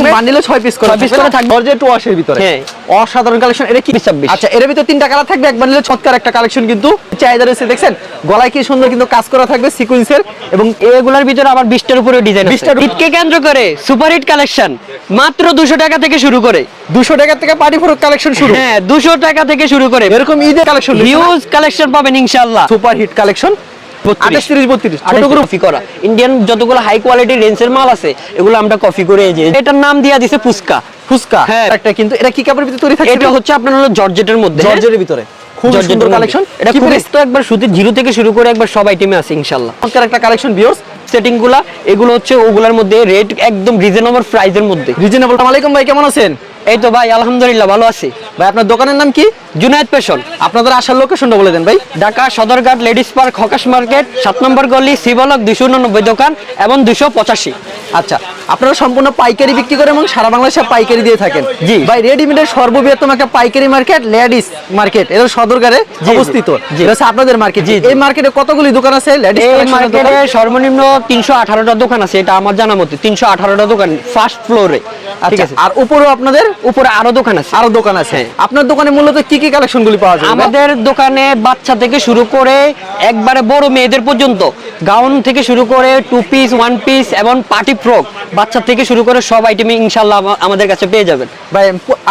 এরকম বান্ডিলে 6 পিস করে ছয় piece করে থাকবে। জর্জেট ওয়াশের ভিতরে। হ্যাঁ। অসাধারণ কালেকশন এটা কি? 26 আচ্ছা এর ভিতরে তিনটা কালার থাকবে এক বান্ডিলে ছক্কার একটা কালেকশন কিন্তু চাহিদা রয়েছে। দেখছেন গলায় কি সুন্দর কিন্তু কাজ করা থাকবে সিকোয়েন্সের এবং এগুলোর ভিতরে আবার বিশটার উপরে ডিজাইন 20 আছে ঈদকে কেন্দ্র করে সুপার হিট কালেকশন মাত্র দুশো টাকা থেকে শুরু করে। 200 টাকা থেকে পার্টি ফ্রক কালেকশন শুরু। হ্যাঁ দুশো টাকা থেকে শুরু করে। এরকম ঈদের কালেকশন হিউজ কালেকশন পাবেন ইনশাআল্লাহ। সুপার হিট কালেকশন 28 30 32 ছোট কপি করা। ইন্ডিয়ান যতগুলো হাই কোয়ালিটি রেঞ্জের মাল আছে এগুলো আমরা কপি করে এই যে এটার নাম দিয়া দিছে ফুসকা হ্যাঁ। একটা কিন্তু এটা কি কাপড়ের ভিতরে তৈরি থাকছে? এটা হচ্ছে আপনার হলো জর্জেটের মধ্যে? জর্জেটের ভিতরে। খুব সুন্দর কালেকশন এটা খুব তো একবার শুধু জিরো থেকে শুরু করে একবার সব আইটেমে আছে ইনশাআল্লাহ। চমৎকার একটা কালেকশন ভিউয়ার্স সেটিংগুলা এগুলো হচ্ছে ওগুলার মধ্যে রেট একদম রিজনেবল মধ্যে। রিজনেবল আসসালামু আলাইকুম ভাই কেমন আছেন? এই তো ভাই আলহামদুলিল্লাহ ভালো আছি। ভাই আপনার দোকানের নাম কি? জুনায়েদ পেশন আপনাদের আসার লোকেশনটা বলে দেন ভাই। ঢাকা সদরঘাট লেডিস পার্ক হকাশ মার্কেট সাত নম্বর গলি সিবলক দুশো উননব্বই দোকান এবং দুশো পঁচাশি। আচ্ছা আপনারা সম্পূর্ণ পাইকারি বিক্রি করেন এবং সারা বাংলাদেশে পাইকারি দিয়ে থাকেন। জি। ভাই রেডিমেডের সর্ববৃহত্তম একটা পাইকারি মার্কেট লেডিস মার্কেট এটা সদরগারে অবস্থিত। এটা হচ্ছে আপনাদের মার্কেট জি। এই মার্কেটে কতগুলি দোকান আছে? লেডিস এই মার্কেটে সর্বনিম্ন তিনশো আঠারোটা দোকান আছে এটা আমার জানা মতে। তিনশো আঠারোটা দোকান ফার্স্ট ফ্লোরে ঠিক আচ্ছা আছে? আর উপরেও আপনাদের উপরে আরও দোকান আছে। আরও দোকান আছে। হ্যাঁ। আপনার দোকানে মূলত কি কি কালেকশন গুলি পাওয়া যায়? আমাদের দোকানে বাচ্চা থেকে শুরু করে একবারে বড় মেয়েদের পর্যন্ত। গাউন থেকে শুরু করে টু পিস ওয়ান পিস এবং পার্টি ফ্রক বাচ্চা থেকে শুরু করে সব আইটেমই ইনশাল্লাহ আমাদের কাছে পেয়ে যাবেন। ভাই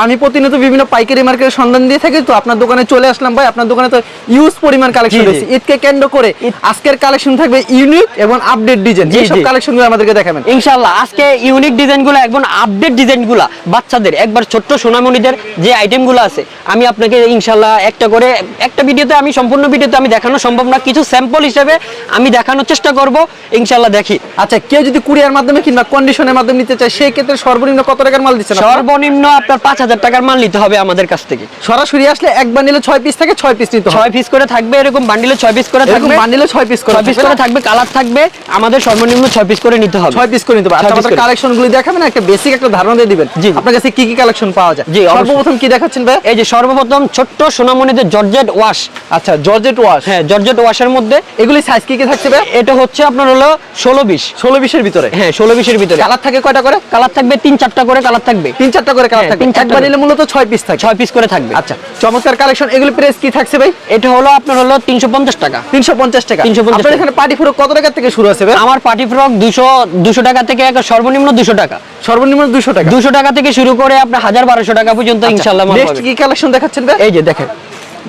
আমি প্রতিনিয়ত বিভিন্ন পাইকারি মার্কেটের সন্ধান দিয়ে থাকি তো আপনার দোকানে চলে আসলাম ভাই। আপনার দোকানে তো ইউজ পরিমাণ কালেকশন। রয়েছে। ঈদকে কেন্দ্র করে আজকের কালেকশন থাকবে ইউনিক এবং আপডেট ডিজাইন এই সব জি। কালেকশনগুলো আমাদেরকে দেখাবেন। ইনশাল্লাহ আজকে ইউনিক ডিজাইনগুলো একদম আপডেট ডিজাইনগুলো বাচ্চাদের একবার ছোট্ট সোনামণিদের যে আইটেমগুলো আছে। আমি আপনাকে ইনশাল্লাহ একটা করে একটা ভিডিওতে আমি সম্পূর্ণ ভিডিওতে আমি দেখানো সম্ভব না। কিছু স্যাম্পল হিসেবে আমি দেখানোর চেষ্টা করব। ইনশাল্লাহ দেখি। আচ্ছা কেউ যদি কুরিয়ার মাধ্যমে কিংবা কন্ডিশনের মাধ্যমে নিতে চায় সেই ক্ষেত্রে সর্বনিম্ন কত টাকার মাল দিচ্ছেন সর্বনিম্ন আপনার পাঁচ হাজার টাকার মাল নিতে হবে আমাদের কাছ থেকে। সরাসরি আসলে একবার নিলে ছয় পিস থেকে ছয় পিস নিতে হবে। ছয় পিস করে থাকবে এরকম বান্ডিলে ছয় পিস করে থাকবে। বান্ডিলে ছয় পিস করে পিস করে থাকবে কালার থাকবে। আমাদের সর্বনিম্ন ছয় পিস করে নিতে হবে। ছয় পিস করে নিতে হবে। আচ্ছা আমাদের করে। কালেকশন গুলি দেখাবেন একটা বেসিক একটা ধারণা দিয়ে দিবেন। জি। আপনার কাছে কি কি কালেকশন পাওয়া যায়? জি, সর্বপ্রথম কি দেখাচ্ছেন ভাই? এই যে সর্বপ্রথম ছোট্ট সোনামণিদের জর্জেট ওয়াশ। আচ্ছা জর্জেট ওয়াশ। হ্যাঁ জর্জেট ওয়াশের মধ্যে এগুলি সাইজ কি কি থাকছে ভাই? এটা হচ্ছে আপনার হলো ষোলো বিশ। ষোলো বিশের ভিতরে? হ্যাঁ ষোলো বিশের ভিতরে। কালার থাকে কয়টা করে? কালার থাকবে তিন চারটা করে কালার থাকবে। তিন চারটা করে কালার হ্যাঁ, থাকবে। তিন চারটা একবার নিলে মূলত ছয় পিস থাকে ছয় পিস করে থাকবে। আচ্ছা চমৎকার কালেকশন এগুলি প্রাইস কি থাকছে ভাই? এটা হলো আপনার হলো তিনশো পঞ্চাশ টাকা। তিনশো পঞ্চাশ টাকা। 350 আপনার টাকা। এখানে পার্টি ফ্রক কত টাকা থেকে শুরু আছে ভাই? আমার পার্টি ফ্রক দুশো দুশো টাকা থেকে এক সর্বনিম্ন দুশো টাকা। সর্বনিম্ন টাকা। টাকা থেকে শুরু করে আপনার হাজার বারোশো টাকা পর্যন্ত মাল নেক্সট কি কালেকশন দেখাচ্ছেন ভাই? এই যে দেখেন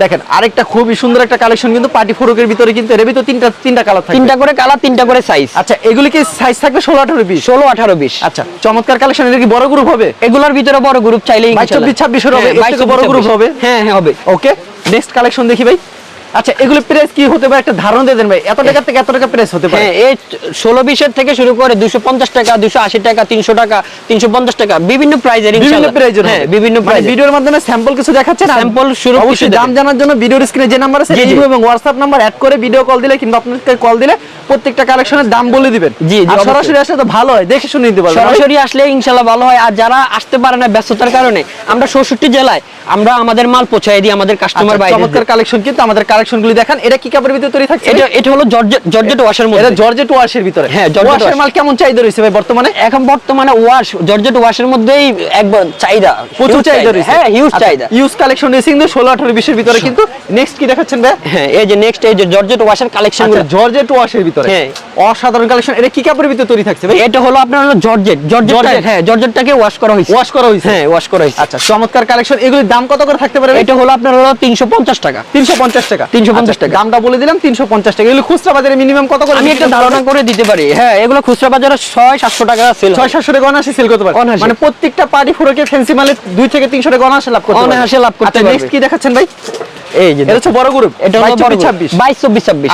দেখেন আরেকটা খুবই সুন্দর একটা কালেকশন কিন্তু পার্টি ফুরুকের ভিতরে কিন্তু এর ভিতরে তিনটা তিনটা কালার তিনটা করে কালার তিনটা করে সাইজ আচ্ছা এগুলি কি সাইজ থাকবে ষোলো আঠারো পিস ষোলো আঠারো বিশ। আচ্ছা চমৎকার কালেকশন কি বড় গ্রুপ হবে? এগুলোর ভিতরে বড় গ্রুপ চাইলেই ইনশাল্লাহ। চব্বিশ, ছাব্বিশের হবে, হ্যাঁ, এর বড় group হবে? হ্যাঁ হ্যাঁ হবে। ওকে নেক্সট কালেকশন দেখি ভাই। আচ্ছা এগুলি প্রাইস কি হতে পারে? একটা ধারণা দিয়ে দেন ভাই। এত টাকা থেকে এত টাকা প্রাইস হতে পারে? হ্যাঁ এই ষোলো বিশের থেকে শুরু করে দুশো পঞ্চাশ টাকা দুশো আশি টাকা তিনশো টাকা তিনশো পঞ্চাশ টাকা বিভিন্ন প্রাইজের বিভিন্ন প্রাইজের হ্যাঁ বিভিন্ন প্রাইজ ভিডিওর মাধ্যমে স্যাম্পল কিছু দেখাচ্ছেন আর Sample শুরু অবশ্যই দাম জানার জন্য ভিডিওর স্ক্রিনে যে নাম্বার আছে। ইমো এবং হোয়াটসঅ্যাপ নাম্বার অ্যাড করে ভিডিও কল দিলে কিংবা আপনাকে কল দিলে প্রত্যেকটা কালেকশনের দাম বলে দিবেন। জি। সরাসরি আসলে তো ভালো হয় দেখে শুনে নিতে পারবেন। সরাসরি আসলে ইনশাল্লাহ ভালো হয়। আর যারা আসতে পারে না ব্যস্ততার কারণে আমরা চৌষট্টি জেলায় আমরা আমাদের মাল পৌঁছাই দিই আমাদের কাস্টমার আচ্ছা, বাইরে। চমৎকার কালেকশন কিন্তু আমাদের কালেকশন গুলি দেখান। এটা কি কাপড়ের ভিতরে তৈরি থাকছে? এটা এটা হলো জর্জেট ওয়াশের এটা জর্জেট ওয়াশের ভিতরে। হ্যাঁ, জর্জেট ওয়াশের মাল কেমন চাহিদা রয়েছে ভাই বর্তমানে? এখন বর্তমানে ওয়াশ জর্জেট ওয়াশের মধ্যেই একবার চাহিদা। প্রচুর চাহিদা রয়েছে। হ্যাঁ হিউজ চাহিদা। ইউজ কালেকশন রয়েছে কিন্তু ষোলো আঠারো বিশের ভিতরে কিন্তু নেক্সট কি দেখাচ্ছেন ভাই? হ্যাঁ এই যে নেক্সট এই যে জর্জেট ওয়াশের কালেকশন আচ্ছা জর্জেট ওয়াশের ভিতরে। হ্যাঁ। অসাধারণ কালেকশন এটা কি কাপড়ের ভিতরে তৈরি থাকছে ভাই? এটা হলো আপনার হলো জর্জেট জর্জেট। হ্যাঁ জর্জেটটাকে ওয়াশ করা হয়েছে। ওয়াশ করা হয়েছে। হ্যাঁ ওয়াশ করা হয়েছে। আচ্ছা চমৎকার কালেকশন এগুলির দাম কত করে থাকতে পারে এটা হলো আপনার হলো তিনশো পঞ্চাশ টাকা। তিনশো পঞ্চাশ টাকা। 350 আচ্ছা, টাকা। দামটা বলে দিলাম তিনশো পঞ্চাশ টাকা। এগুলো খুচরা বাজারে মিনিমাম কত করে আমি একটা ধারণা করে দিতে পারি। হ্যাঁ এগুলো খুচরা বাজারে ছয় সাতশো টাকা সেল ছয় সাতশো টাকা অনায়াসে সেল করতে পারে। মানে প্রত্যেকটা পার্টি ফুরোকে ফ্যান্সি মালে দুই থেকে তিনশো টাকা অনায়াসে লাভ করতে পারবে। অনায়াসে লাভ করতে আচ্ছা পারবে। নেক্সট কি দেখাচ্ছেন ভাই? এই যে এটা হচ্ছে বড় গ্রুপ এটা হলো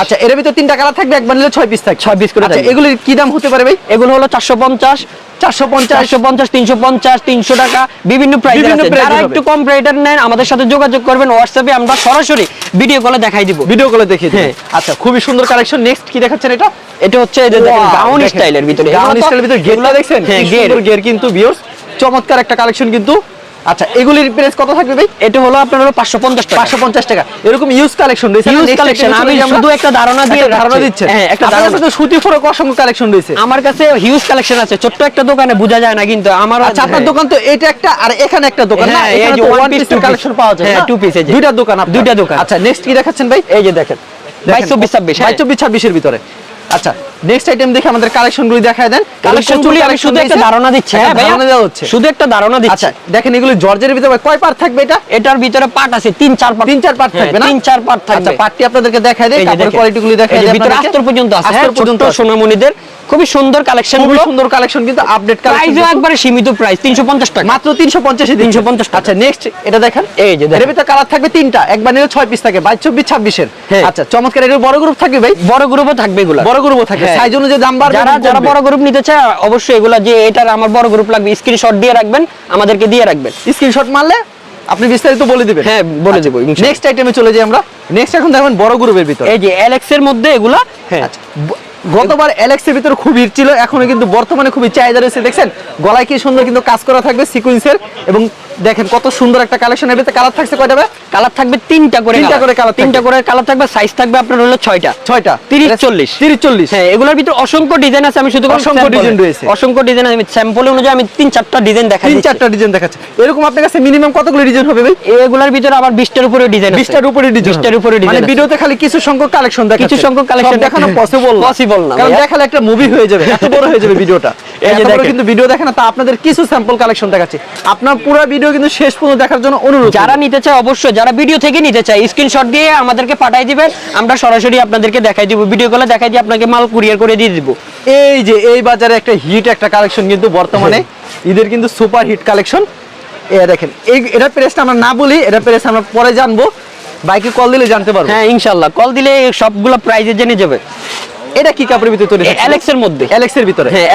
আচ্ছা এর ভিতরে তিনটা কালার থাকবে একবার নিলে ছয় পিস থাকবে। ছয় piece করে আচ্ছা থাকবে। কি দাম হতে পারে ভাই? এগুলো হলো চারশো পঞ্চাশ চারশো পঞ্চাশ চারশো পঞ্চাশ তিনশো পঞ্চাশ তিনশো টাকা বিভিন্ন প্রাইস বিভিন্ন আছে। price যারা একটু কম প্রাইটার নেন আমাদের সাথে যোগাযোগ করবেন হোয়াটসঅ্যাপে আমরা সরাসরি ভিডিও কলে দেখাই দিব। ভিডিও কলে দেখিয়ে হ্যাঁ। আচ্ছা খুবই সুন্দর কালেকশন নেক্সট কি দেখাচ্ছেন এটা? এটা হচ্ছে এই যে গাউন স্টাইলের ভিতরে। গাউন এগুলো তো- স্টাইলের ভিতরে গেরগুলো দেখছেন হ্যাঁ কিন্তু ভিউয়ার্স চমৎকার একটা কালেকশন কিন্তু আচ্ছা এগুলির প্রাইস কত থাকবে ভাই এটা হলো আপনার হলো পাঁচশো পঞ্চাশ টাকা পাঁচশো পঞ্চাশ টাকা এরকম ইউজ কালেকশন রয়েছে এ চলে আমি শুধু একটা ধারণা দিয়ে ধারণা। দিচ্ছেন হ্যাঁ, একটা ধারণা। তো সুতি ফরক অসংখ্য কালেকশন রয়েছে আমার কাছে হিউজ কালেকশন আছে ছোট্ট একটা দোকানে বোঝা যায় না কিন্তু আমার আচ্ছা আপনার। দোকান তো এটা একটা আর এখানে একটা দোকান না হ্যাঁ, এই যে ওয়ান পিস piece। কালেকশন পাওয়া যায় হ্যাঁ, two piece এই যে। দুইটা দোকান। দুইটা দোকান। আচ্ছা নেক্সট কি দেখাচ্ছেন ভাই এই যে দেখেন বাইশ চব্বিশ ছাব্বিশ হ্যাঁ। বাইশ ছাব্বিশের ভিতরে আচ্ছা নেক্সট আইটেম দেখে আমাদের কালেকশনগুলি দেখায় দেন। কালেকশন গুলি আমি শুধু একটা ধারণা দিচ্ছি হ্যাঁ ধারণা দেওয়া হচ্ছে। শুধু একটা ধারণা দিচ্ছি। আচ্ছা দেখেন এগুলো জর্জের ভিতরে কয় পার্ট থাকবে এটা? এটার ভিতরে পার্ট আছে তিন চার পার্ট তিন চার পার্ট হ্যাঁ, থাকবে না? তিন চার পার্ট থাকবে। আচ্ছা পার্টটি আপনাদেরকে দেখায় দেয় তারপর কোয়ালিটিগুলি কোয়ালিটি গুলি দেখায় এই ভিতরে আস্তর পর্যন্ত আছে হ্যাঁ আস্তর পর্যন্ত ছোট্ট সোনামণিদের খুবই সুন্দর কালেকশন খুবই সুন্দর কালেকশন কিন্তু আপডেট কালেকশন একবারে সীমিত প্রাইস তিনশো পঞ্চাশ টাকা। মাত্র তিনশো পঞ্চাশ 350 টাকা। আচ্ছা নেক্সট এটা দেখেন। এই যে দেখেন। এর ভিতরে কালার থাকবে তিনটা একবার নিলে ছয় পিস থাকে বাইশ চব্বিশ ছাব্বিশের। হ্যাঁ। আচ্ছা চমৎকার এর বড় গ্রুপ থাকবে ভাই? বড় গ্রুপও থাকবে এগুলো। বড় গ্রুপও থাকে হ্যাঁ। সাইজ অনুযায়ী দাম বাড়বে যারা যারা বড় গ্রুপ নিতে চায় অবশ্যই এগুলা যে এটার আমার বড় গ্রুপ লাগবে স্ক্রিনশট দিয়ে রাখবেন আমাদেরকে দিয়ে রাখবেন। স্ক্রিনশট মারলে আপনি বিস্তারিত বলে দিবেন। হ্যাঁ, বলে দেবো, নেক্সট আইটেমে চলে যাই আমরা। নেক্সট এখন দেখবেন বড় গ্রুপের ভিতরে। এই যে এলএক্স এর মধ্যে এগুলা হ্যাঁ। আচ্ছা, গতবার এলেক্সের ভিতরে খুব হিট ছিল এখনও কিন্তু বর্তমানে খুবই চাহিদা রয়েছে। দেখছেন গলায় কি সুন্দর কিন্তু কাজ করা থাকবে সিকুয়েন্সের এবং দেখেন কত সুন্দর একটা কালেকশন এর ভিতরে কালার থাকছে কয়টা ভাই? কালার থাকবে তিনটা করে তিনটা করে colour তিনটা করে কালার থাকবে সাইজ থাকবে আপনার হলো ছয়টা। ছয়টা। তিরিশ চল্লিশ। তিরিশ চল্লিশ। হ্যাঁ এগুলোর ভিতরে অসংখ্য ডিজাইন আছে আমি শুধু অসংখ্য design রয়েছে। অসংখ্য ডিজাইন আমি স্যাম্পল অনুযায়ী আমি তিন চারটা ডিজাইন দেখাই তিন চারটা ডিজাইন দেখাচ্ছে। এরকম আপনার কাছে মিনিমাম কতগুলো ডিজাইন হবে ভাই? এগুলোর ভিতরে আবার বিশটার উপরে ডিজাইন আছে। বিশটার উপরে ডিজাইন বিশটার উপরে ডিজাইন মানে ডিজাইন ভিডিওতে খালি কিছু সংখ্যক কালেকশন দেখাচ্ছে। কিছু সংখ্যক কালেকশন দেখানো পসিবল পসিবল possible না, কারণ। দেখালে একটা মুভি হয়ে যাবে এত বড় হয়ে যাবে ভিডিওটা। এই যে দেখেন। কিন্তু ভিডিও দেখে না তা আপনাদের কিছু স্যাম্পল কালেকশন দেখাচ্ছে। আপনার পুরো ভিডিও কিন্তু শেষ পর্যন্ত দেখার জন্য অনুরোধ যারা নিতে চায় অবশ্যই যারা ভিডিও থেকে নিতে চায় স্ক্রিনশট দিয়ে আমাদেরকে পাঠিয়ে দিবেন আমরা সরাসরি আপনাদেরকে দেখাই দিব ভিডিও কলে দেখাই দিয়ে আপনাকে মাল কুরিয়ার করে দিয়ে দিব। এই যে এই বাজারে একটা হিট একটা কালেকশন কিন্তু বর্তমানে। ঈদের কিন্তু সুপার হিট কালেকশন এ দেখেন এই এটা প্রেসটা আমরা না বলি এটা প্রেস আমরা পরে জানব। বাইকে কল দিলে জানতে পারব। হ্যাঁ ইনশাল্লাহ কল দিলে সবগুলো প্রাইজে জেনে যাবে। এটা কি কাপড়ের ভিতরে তৈরি এর মধ্যে। এর ভিতরে? হ্যাঁ,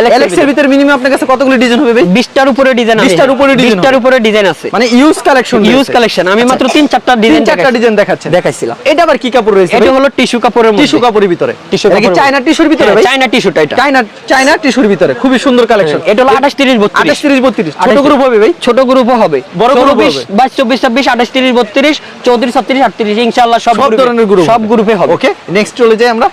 এর ভিতরে। মিনিমাম আপনার কাছে কতগুলো ডিজাইন হবে উপরে ডিজাইন 20টার উপরে হবে। উপরে ডিজাইন আছে। মানে ইউজ কালেকশন ইউজ কালেকশন আমি মাত্র তিন চারটা তিন ডিজাইন চারটা ডিজাইন দেখাচ্ছে। দেখাইছিলাম। এটা আবার কি কাপড় রয়েছে এটা হলো টিস্যু কাপড়ের মধ্যে। টিস্যু কাপড়ের ভিতরে। টিস্যু এটা কি চায়না টিস্যুর ভিতরে হ্যাঁ, ভাই? চায়না টিস্যুটা এটা। চায়না চায়না টিস্যুর ভিতরে। খুবই সুন্দর কালেকশন এটা হলো আঠাশ তিরিশ আঠাশ বত্রিশ তিরিশ বত্রিশ। ছোট গ্রুপ হবে ভাই? ছোট গ্রুপও হবে। বড় চব্বিশ হবে। বাইশ চব্বিশ ছাব্বিশ আঠাশ তিরিশ বত্রিশ চৌত্রিশ ছত্রিশ আটত্রিশ ইনশাল্লাহ সব ধরনের গ্রুপ সব গ্রুপে হবে। ওকে নেক্সট চলে যাই আমরা।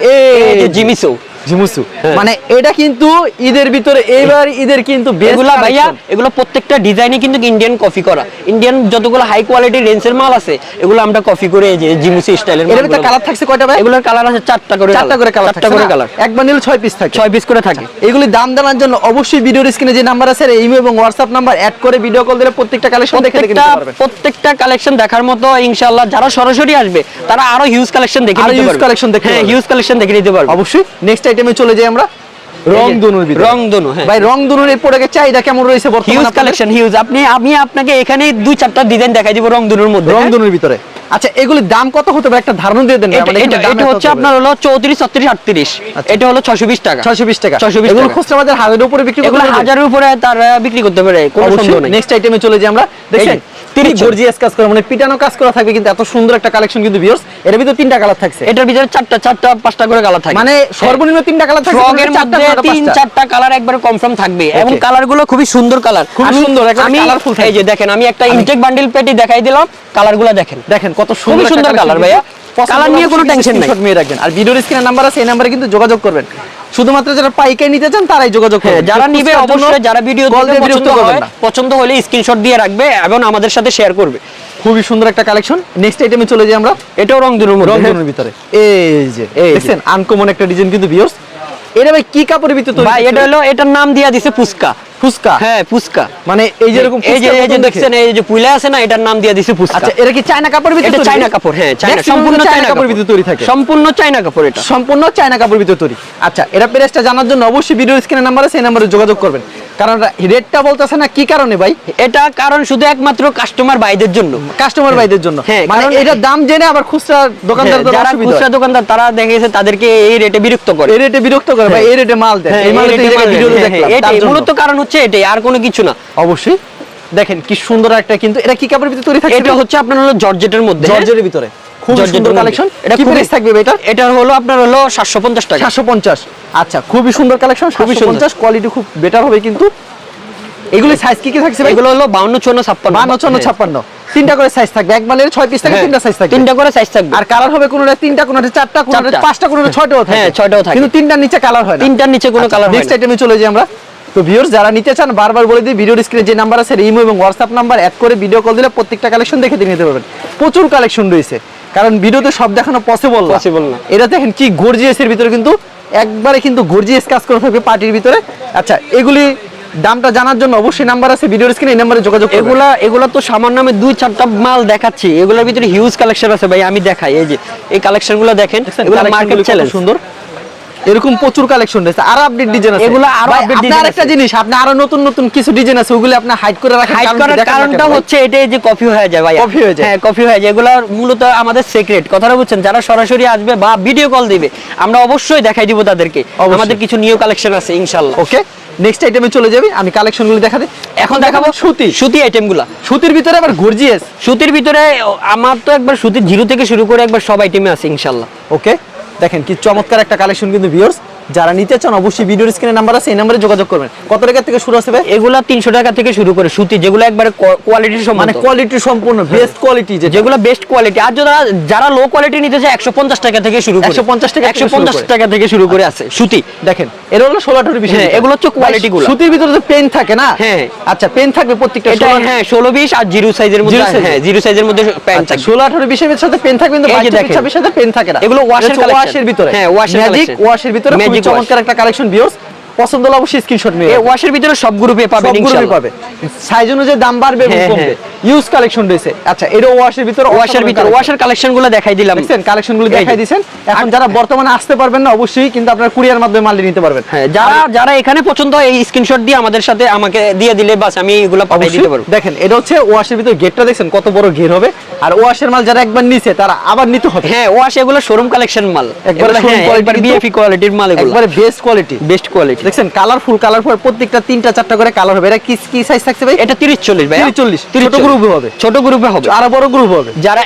এই যে এই জিমিসো জিমুসু। হ্যাঁ। মানে এটা কিন্তু ঈদের ভিতরে এইবার ঈদের কিন্তু এগুলা ভাইয়া এগুলো প্রত্যেকটা কিন্তু ইন্ডিয়ান কপি করা। ইন্ডিয়ান যতগুলো হাই কোয়ালিটির রেঞ্জের মাল আছে এগুলো আমরা কপি করে এই যে জিমুসি স্টাইলের এর ভিতরে কালার থাকছে কয়টা ভাই? এগুলোর কালার আছে চারটা করে চারটা করে কালার চারটা করে কালার নিলে ছয় পিস থাকে। ছয় পিস করে থাকে। এগুলি দাম জানার জন্য অবশ্যই ভিডিওর স্ক্রিনে যে নাম্বার আছে ইমেল এবং হোয়াটসঅ্যাপ নাম্বার অ্যাড করে ভিডিও কল দিলে প্রত্যেকটা কালেকশন দেখে দেখে প্রত্যেকটা নিতে পারবেন। প্রত্যেকটা কালেকশন দেখার মতো ইনশাআল্লাহ যারা সরাসরি আসবে তারা আরও হিউজ কালেকশন দেখে আরও নিতে পারবে। দেখতে হ্যাঁ পারবে। হিউজ কালেকশন দেখে নিতে পারবে। অবশ্যই। নেক্সট আইটেমে চলে যাই আমরা রং দুনুর রং হ্যাঁ। ভাই রং দুনুর এই প্রোডাক্টের চাহিদা কেমন রয়েছে হিউজ বর্তমানে? কালেকশন হিউজ আপনি আমি আপনাকে এখানে দুই চারটা ডিজাইন দেখাই দিব রং দুনুর মধ্যে রং হ্যাঁ? দুনুর ভিতরে আচ্ছা এগুলির দাম কত হতে পারে? একটা ধারণা দিয়ে দেন এটা হচ্ছে আপনার হলো চৌত্রিশ ছত্রিশ আটত্রিশ। এটা হলো ছশো বিশ টাকা। 620 টাকা। 620 এগুলো টাকা। খুচরা বাজার হাজারের উপরে বিক্রি করতে হাজারের উপরে তার বিক্রি করতে পারে কোনো সন্দেহ নেই। নেক্সট আইটেমে চলে যাই আমরা। তিরিশ গর্জিয়াস কাজ করা মানে পিটানো কাজ করা থাকবে কিন্তু এত সুন্দর একটা কালেকশন কিন্তু ভিউয়ার্স এর ভিতরে তিনটা কালার থাকছে। এটার ভিতরে চারটা চারটা পাঁচটা করে কালার থাকে মানে সর্বনিম্ন তিনটা কালার থাকছে ফ্রগের মধ্যে তিন চারটা কালার একবারে কনফার্ম থাকবে। এবং Okay. কালারগুলো খুবই সুন্দর কালার খুবই সুন্দর, colourful থাকবে। এই যে দেখেন আমি একটা ইনটেক বান্ডিল পেটি দেখাই দিলাম কালারগুলো দেখেন। দেখেন কত সুন্দর সুন্দর কালার ভাইয়া। কালার নিয়ে কোনো টেনশন নাই। নিয়ে রাখবেন। আর ভিডিওর স্ক্রিনের নাম্বার আছে এই নাম্বারে কিন্তু যোগাযোগ করবেন। শুধুমাত্র যারা পাইকারি নিতে চান তারাই যোগাযোগ হ্যাঁ, করবেন। যারা নিবে অবশ্যই যারা ভিডিও call দেখে দিয়ে পছন্দ না। পছন্দ হলে স্ক্রিনশট দিয়ে রাখবে এবং আমাদের সাথে শেয়ার করবে। খুবই সুন্দর একটা কালেকশন নেক্সট আইটেমে চলে যাই আমরা। এটাও রং দুটোর মধ্যে হ্যাঁ। রংধনুর ভিতরে। এই যে এই যে। দেখছেন? আনকমন একটা ডিজাইন কিন্তু ভিউয়ার্স এটা ভাই কি কাপড়ের ভিতরে তৈরি ভাই এটা হলো এটার নাম দিয়া দিছে পুস্কা ফুসকা হ্যাঁ পুস্কা মানে এই যে এরকম এই যে এই যে দেখছেন এই যে পুইলা আছে না এটার নাম দিয়া দিছে পুস্কা আচ্ছা এটা কি চায়না কাপড়ের ভিতরে এটা চায়না কাপড় হ্যাঁ চায়না সম্পূর্ণ চায়না কাপড়ের ভিতরে তৈরি থাকে। সম্পূর্ণ চায়না কাপড় এটা। সম্পূর্ণ চায়না কাপড়ের ভিতরে তৈরি। আচ্ছা এটা প্রেসটা জানার জন্য অবশ্যই ভিডিও নাম্বার আছে নাম্বারে যোগাযোগ করবেন। কারণ রেটটা বলতেছে না কি কারণে ভাই? এটা কারণ শুধু একমাত্র কাস্টমার বাইদের জন্য। কাস্টমার ভাইদের জন্য। হ্যাঁ, মানে কারণ- এটার দাম জেনে আবার খুচরা দোকানদার হ্যাঁ, যারা খুচরা দোকানদার তারা দেখেছে তাদেরকে এই রেটে বিরক্ত করে। এই রেটে বিরক্ত করে ভাই এই রেটে মাল দেয়। হ্যাঁ, এই মাল। ভিডিওতে হ্যাঁ, দেখলাম হ্যাঁ। মূলত কারণ হচ্ছে এটাই আর কোনো কিছু না। অবশ্যই। দেখেন কি সুন্দর একটা কিন্তু এটা কি কাপড়ের ভিতরে তৈরি থাকে এটা হচ্ছে আপনার হলো জর্জেটের মধ্যে হ্যাঁ? জর্জের ভিতরে। খুব সুন্দর কালেকশন। এটা কি প্রাইস থাকবে এটা এটা হলো আপনার হলো সাতশো পঞ্চাশ টাকা। সাতশো পঞ্চাশ। আচ্ছা খুবই সুন্দর কালেকশন খুবই খুবই সুন্দর। পঞ্চাশ কোয়ালিটি খুব বেটার হবে কিন্তু। এগুলি সাইজ কি কি থাকছে এগুলো হলো বাউন্ন চুয়ান্ন ছাপ্পান্ন। বান্ন চন্ন হ্যাঁ। ছাপ্পান্ন। তিনটা করে সাইজ থাকবে। এক মালের ছয় পিস থাকে তিনটা সাইজ থাকবে। তিনটা করে সাইজ থাকবে। আর কালার হবে কোনোটা তিনটা কোনোটা চারটা কোনোটা। পাঁচটা কোনোটা ছয়টাও থাকে হ্যাঁ, ছয়টাও থাকে। কিন্তু তিনটার নিচে কালার হয় না। তিনটার নিচে কোনো কালার হয় নেক্সট আইটেমে চলে যাই আমরা। তো ভিউয়ার্স যারা নিতে চান বারবার বলে দিই ভিডিওর স্ক্রিনে যে নাম্বার আছে ইমো এবং হোয়াটসঅ্যাপ নাম্বার অ্যাড করে ভিডিও কল দিলে প্রত্যেকটা কালেকশন দেখে দিয়ে নিতে পারবেন। প্রচুর কালেকশন রয়েছে। কারণ ভিডিওতে সব দেখানো পসিবল Possible না। এটা দেখেন কি গর্জিয়াসের ভিতরে কিন্তু একবারে কিন্তু গর্জিয়াস কাজ করে থাকবে পার্টির ভিতরে। আচ্ছা এগুলি দামটা জানার জন্য অবশ্যই নাম্বার আছে ভিডিওর স্ক্রিনে এই নাম্বারে যোগাযোগ এগুলা এগুলা তো সামান্য আমি দুই চারটা মাল দেখাচ্ছি। এগুলোর ভিতরে হিউজ কালেকশন আছে ভাই আমি দেখাই। এই যে এই কালেকশনগুলো দেখেন এগুলো মার্কেট চ্যালেঞ্জ সুন্দর। এরকম প্রচুর কালেকশন রয়েছে। আরও আপডেট ডিজাইন আছে। এগুলো আরও ভাই, update আপনার আছে। জিনিস আপনি আরও নতুন নতুন কিছু ডিজাইন আছে ওগুলো আপনি হাইড করে রাখেন হাইড করার কারণটা? হচ্ছে এটাই যে কপি হয়ে যায় ভাই Copy হয়ে যায়। হ্যাঁ কপি হয়ে যায়। এগুলো মূলত আমাদের সিক্রেট কথাটা বুঝছেন? যারা সরাসরি আসবে বা ভিডিও কল দিবে আমরা অবশ্যই দেখাই দিব তাদেরকে। আমাদের কিছু নিউ কালেকশন আছে ইনশাআল্লাহ। ওকে নেক্সট আইটেমে চলে যাবি আমি কালেকশনগুলো দেখাতে এখন দেখাবো সুতি। সুতি আইটেমগুলা সুতির ভিতরে আবার গর্জিয়াস সুতির ভিতরে আমার তো একবার সুতির জিরো থেকে শুরু করে একবার সব আইটেমে আছে ইনশাআল্লাহ। ওকে দেখেন কি চমৎকার একটা কালেকশন কিন্তু ভিউয়ার্স যারা নিতে চান অবশ্যই ভিডিওর স্ক্রিনে নাম্বার আছে এই নম্বরে যোগাযোগ করবেন। কত টাকা থেকে শুরু ভাই? এগুলা তিনশো টাকা থেকে শুরু করে সুতি যেগুলো একবারে কোয়ালিটির মানে কোয়ালিটি সম্পূর্ণ বেস্ট কোয়ালিটি যেগুলো বেস্ট কোয়ালিটি আর যারা যারা লো কোয়ালিটি নিতে চায় একশো পঞ্চাশ টাকা থেকে শুরু করে। 150 টাকা একশো পঞ্চাশ টাকা থেকে শুরু করে আছে সুতি। দেখেন এটা হলো ষোলাটোর বিষয় হ্যাঁ, এগুলো হচ্ছে quality গুলো। সুতির ভিতরে তো পেন থাকে না? হ্যাঁ। আচ্ছা পেন থাকবে প্রত্যেকটা এটা হ্যাঁ ষোলো বিশ আর জিরো সাইজের মধ্যে হ্যাঁ জিরো সাইজের মধ্যে প্যান্ট আচ্ছা ষোলো আঠারো বিশের সাথে পেন থাকবে কিন্তু সাথে পেন থাকে না। এগুলো এর collection। ওয়াশের ভিতরে। হ্যাঁ, ম্যাজিক ওয়াশের ভিতরে খুবই চমৎকার একটা কালেকশন ভিউয়ার্স পছন্দ হলে অবশ্যই স্ক্রিনশট নিয়ে এই ওয়াশের ভিতরে সব গ্রুপে পাবেন ইনশাআল্লাহ পাবে। সাইজ অনুযায়ী দাম বাড়বে এবং হ্যাঁ, কমবে। হ্যাঁ। ইউজ কালেকশন রয়েছে। আচ্ছা এটা ওয়াশের ভিতরে ওয়াশের ভিতরে ওয়াশের কালেকশনগুলো দেখাই দিলাম। দেখছেন? কালেকশনগুলো এই যে। দেখাই এখন যারা বর্তমানে আসতে পারবেন না অবশ্যই কিন্তু আপনারা কুরিয়ার মাধ্যমে মাল নিতে পারবেন। হ্যাঁ যারা যারা এখানে পছন্দ হয় এই স্ক্রিনশট দিয়ে আমাদের সাথে আমাকে দিয়ে দিলে বাস আমি এগুলো পাঠিয়ে দিতে পারব। দেখেন এটা হচ্ছে ওয়াশের ভিতরে গেটটা কত বড় ঘের হবে। আর ওয়াশের মাল যারা একবার নিছে তারা আবার নিতে হবে। হ্যাঁ ওয়াশ এগুলো শোরুম কালেকশন মাল একবারে বিএফি কোয়ালিটির মাল এগুলো। একবারে বেস্ট কোয়ালিটি বেস্ট কোয়ালিটি দেখছেন কালারফুল কালারফুল প্রত্যেকটা তিনটা চারটা করে কালার হবে। এটা কি কি সাইজ থাকছে ভাই? এটা 30 40 ভাই 30 40 ছোট গ্রুপে হবে। ছোট গ্রুপে হবে। আরও বড় গ্রুপ হবে। যারা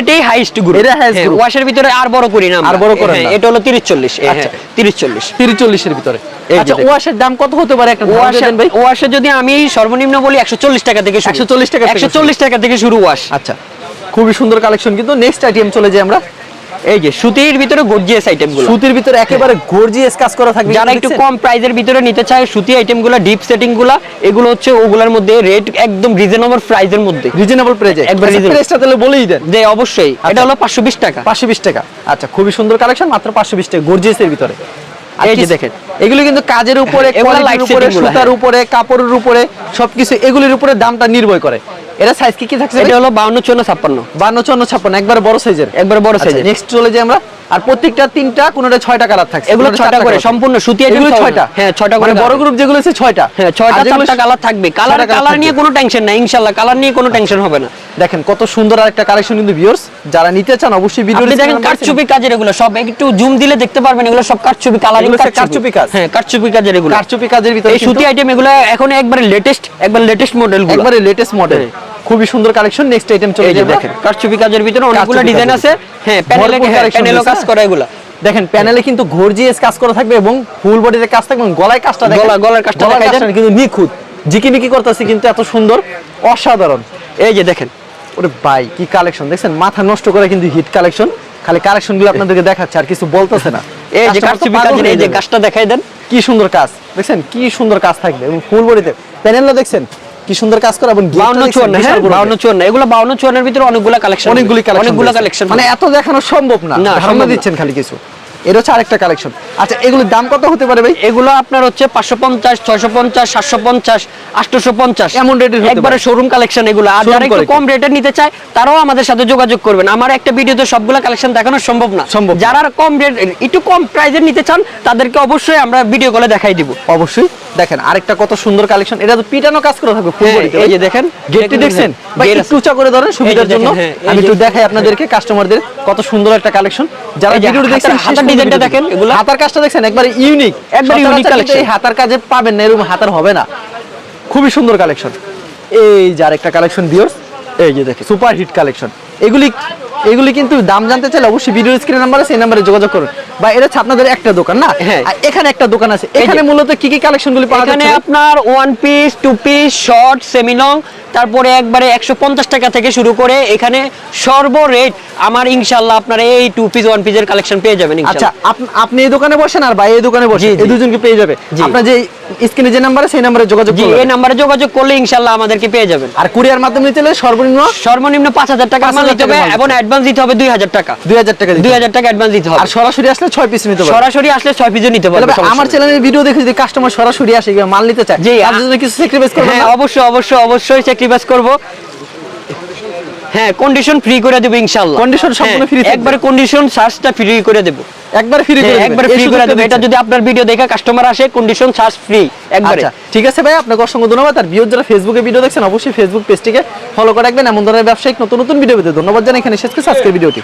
এটাই হাইস্ট গ্রুপ এটা highest group। ওয়াশের ভিতরে আর বড় করি না আর বড় করেন হ্যাঁ, না। এটা হলো 30 40 আচ্ছা। হ্যাঁ 30 40 তিরিশ চল্লিশের ভিতরে। এই যে আচ্ছা। ওয়াশের দাম কত হতে পারে একটা ধারণা ওয়াশে দেন ভাই? ওয়াশে যদি আমি সর্বনিম্ন বলি 140 টাকা থেকে শুরু। 140 টাকা থেকে 140 টাকা থেকে শুরু ওয়াশ আচ্ছা। খুবই সুন্দর কালেকশন কিন্তু নেক্সট আইটেম চলে যাই আমরা। এই যে সুতির ভিতরে গর্জিয়াস আইটেমগুলো। সুতির ভিতরে একেবারে গর্জিয়াস কাজ করা থাকবে যারা একটু কম প্রাইজের ভিতরে নিতে চায় সুতি আইটেমগুলো ডিপ সেটিংগুলো এগুলো হচ্ছে ওগুলোর মধ্যে রেট একদম রিজনেবল প্রাইজের মধ্যে। রিজনেবল প্রাইজে একবার প্রাইসটা তাহলে বলেই দেন। যে অবশ্যই আচ্ছা। এটা হলো 520 টাকা। পাঁচশো বিশ টাকা। আচ্ছা খুবই সুন্দর কালেকশন মাত্র পাঁচশো বিশ টাকা গর্জিয়াসের ভিতরে। এই যে দেখেন। এগুলো কিন্তু কাজের উপরে কোয়ালিটির উপরে সুতার হ্যাঁ। উপরে কাপড়ের উপরে সবকিছু এগুলির উপরে দামটা নির্ভর করে। এটা সাইজ কি কি থাকছে এটা হলো 52 54 56 বান্ন চন্ন ছাপ্পান্ন একবার বড় সাইজের একবার বড় সাইজের নেক্সট চলে যাই আমরা আর প্রত্যেকটা তিনটা কোনটা ছয়টা কালার থাকছে এগুলো ছয়টা করে সম্পূর্ণ। সুতি এগুলো ছয়টা। হ্যাঁ, ছয়টা করে মানে বড় গ্রুপ যেগুলো আছে ছয়টা। হ্যাঁ ছয়টা চারটা কালার থাকবে। কালার কালার নিয়ে। কোনো টেনশন নাই ইনশাআল্লাহ কালার নিয়ে কোনো টেনশন হবে না। দেখেন কত সুন্দর আরেকটা কালেকশন কিন্তু ভিউয়ার্স যারা নিতে চান অবশ্যই ভিডিও আপনি দেখেন কারচুপি কাজের এগুলো সব একটু জুম দিলে দেখতে পারবেন এগুলো সব কারচুপি কালারিং কারচুপি। কাজ। হ্যাঁ কারচুপি কাজের এগুলো। কারচুপি কাজের ভিতরে এই সুতি আইটেম এগুলো এখন একবারে লেটেস্ট একবার লেটেস্ট মডেলগুলো। একবারে লেটেস্ট মডেল খুবই সুন্দর কালেকশন নেক্সট আইটেম চলে যাবে। দেখেন কারচুপি কাজের ভিতরে অনেকগুলো ডিজাইন আছে। হ্যাঁ প্যানেলে প্যানেলও কাজ হ্যাঁ। করা এগুলো। দেখেন প্যানেলে কিন্তু গর্জিয়াস কাজ করা থাকবে এবং ফুল বডিতে কাজ থাকবে গলায় কাজটা দেখেন। গলা- গলার কাজটা। কাজটা কিন্তু নিখুঁত। জিকিমিকি করতেছে কিন্তু এত সুন্দর অসাধারণ। এই যে দেখেন ওরে ভাই কি কালেকশন দেখছেন মাথা নষ্ট করে কিন্তু হিট কালেকশন খালি কালেকশনগুলো আপনাদেরকে দেখাচ্ছে আর কিছু বলতেছে না। এই যে হয়ে এই যে। কাজটা দেখাই দেন। কি সুন্দর কাজ। দেখছেন কি সুন্দর কাজ থাকবে এবং ফুল বডিতে প্যানেলও দেখছেন কি সুন্দর কাজ করা এবং gate টা বাউন্ন দেখছেন চুয়ান্ন হ্যাঁ বিশাল বড় বাউন্ন চুয়ান্ন। এগুলো বাউন্ন চুয়ান্নের ভিতরে অনেকগুলো কালেকশন অনেকগুলি কালেকশন মানে এত দেখানো সম্ভব না। ধারণা সম্ভব। দিচ্ছেন খালি কিছু। এটা হচ্ছে আরেকটা কালেকশন আচ্ছা এগুলোর দাম কত হতে পারে ভাই? এগুলো আপনার হচ্ছে পাঁচশো পঞ্চাশ ছয়শো পঞ্চাশ সাতশো পঞ্চাশ আটশোশো পঞ্চাশ। এমন rate-এর একবারে শোরুম কালেকশন এগুলো। আর যারা একটু কম রেটের নিতে চায় তারাও আমাদের সাথে যোগাযোগ করবেন। আমার একটা ভিডিওতে সবগুলো কালেকশন দেখানো সম্ভব না। সম্ভব যারা কম রেট একটু কম প্রাইজের নিতে চান তাদেরকে অবশ্যই আমরা ভিডিও কলে দেখাই দিব। অবশ্যই। দেখেন আরেকটা কত সুন্দর কালেকশন এটা তো পিটানো কাজ করা থাকবে হ্যাঁ, এই যে দেখেন। গেটটি দেখছেন? একটু উঁচা করে ধরেন সুবিধার জন্য। হ্যাঁ, আমি একটু দেখাই আপনাদেরকে কাস্টমারদের কত সুন্দর একটা কালেকশন যারা এই ভিডিওটি দেখছেন ডিজাইনটা দেখেন, এগুলো। হাতার কাজটা দেখছেন একবার ইউনিক একবার ইউনিক কালেকশন হাতার কাজে পাবেন না এরকম হাতার হবে না। খুবই সুন্দর কালেকশন এই যে আরেকটা কালেকশন দিও এই যে দেখে সুপার হিট কালেকশন এগুলি এগুলি কিন্তু দাম জানতে চাইলে অবশ্যই ভিডিও স্ক্রিন নাম্বারে সেই নাম্বারে যোগাযোগ করুন। বা এটা হচ্ছে আপনাদের একটা দোকান না? হ্যাঁ। এখানে একটা দোকান আছে। এখানে মূলত কি কি কালেকশনগুলি পাওয়া এখানে আপনার one piece two piece short semilong তারপরে একবারে একশো পঞ্চাশ টাকা থেকে শুরু করে এখানে সর্বরেট আমার ইনশাল্লাহ আপনারা এই টু পিস ওয়ান পিসের কালেকশন পেয়ে যাবেন আচ্ছা আপনি এই দোকানে বসেন আর ভাই এই দোকানে জি। এই দুজনকে পেয়ে যাবে। আপনার যে স্ক্রিনে যে নাম্বারে সেই নাম্বারে যোগাযোগ জি এই নাম্বারে যোগাযোগ করলে ইনশাল্লাহ আমাদেরকে পেয়ে যাবেন। আর কুরিয়ার মাধ্যমে নিতে হলে সর্বনিম্ন সর্বনিম্ন পাঁচ হাজার টাকা 5,000 মাল নিতে হবে এবং অ্যাডভান্স দিতে হবে দুই হাজার টাকা। দুই হাজার টাকা দিতে দুই হবে। হাজার টাকা অ্যাডভান্স দিতে হবে। আর সরাসরি আসলে 6 পিস নিতে পারবে। সরাসরি আসলে 6 পিসও নিতে পারবে আমার। চ্যানেলের ভিডিও দেখে যদি কাস্টমার সরাসরি আসে মাল নিতে চায় জি, তার আ- জন্য কিছু স্যাক্রিফাইস করবেন হ্যাঁ অবশ্যই অবশ্যই অবশ্যই স্যাক্রিফাইস করব। হ্যাঁ কন্ডিশন ফ্রি করে দেবো ইনশাআল্লাহ কন্ডিশন সম্পূর্ণ ফ্রি একবার কন্ডিশন সার্চটা ফ্রি করে দেবো। একবার ফ্রি করে হ্যাঁ, একবার ফ্রি করে দেবো। এটা যদি আপনার ভিডিও দেখে কাস্টমার আসে কন্ডিশন সার্চ ফ্রি একবারে। আচ্ছা ঠিক আছে ভাই আপনাকে অসংখ্য ধন্যবাদ। আর ভিউর যারা ফেসবুকে ভিডিও দেখছেন অবশ্যই ফেসবুক পেজটিকে ফলো করে রাখবেন। এমন ধরনের ব্যবসায়িক নতুন নতুন ভিডিও পেতে ধন্যবাদ জানাই। এখানে শেষ করছি আজকের ভিডিওটি